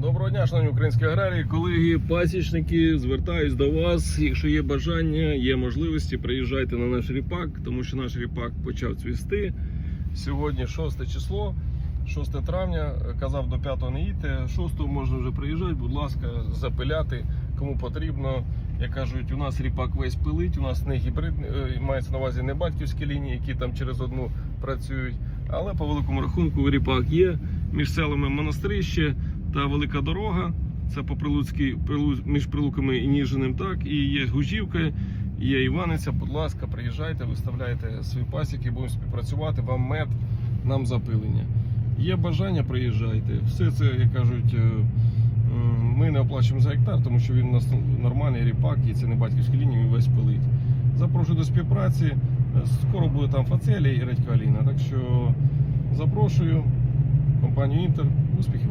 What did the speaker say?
Доброго дня, шановні українські аграрії, колеги, пасічники, звертаюсь до вас. Якщо є бажання, є можливості, приїжджайте на наш ріпак, тому що наш ріпак почав цвісти. Сьогодні 6 число, 6 травня. Казав до 5 не їдьте. 6 можна вже приїжджати, будь ласка, запиляти, кому потрібно. Як кажуть, у нас ріпак весь пилить, у нас не гібрид, е, мається на увазі не батьківські лінії, які там через одну працюють. Але по великому рахунку ріпак є між селами Монастирище та велика дорога. Це по Прилуцькій між Прилуками і Ніжиним, так і є Гужівка, є Іваниця. Будь ласка, приїжджайте, виставляйте свої пасіки, будемо співпрацювати. Вам мед, нам запилення. Є бажання, приїжджайте. Все це, як кажуть, е, ми не оплачуємо за гектар, тому що він у нас нормальний ріпак і це не батьківські лінії, він весь пилить. Запрошую до співпраці. Е, Скоро буде там фацелія і редька Аліна. Так що запрошую компанію Інтер. Успіхів!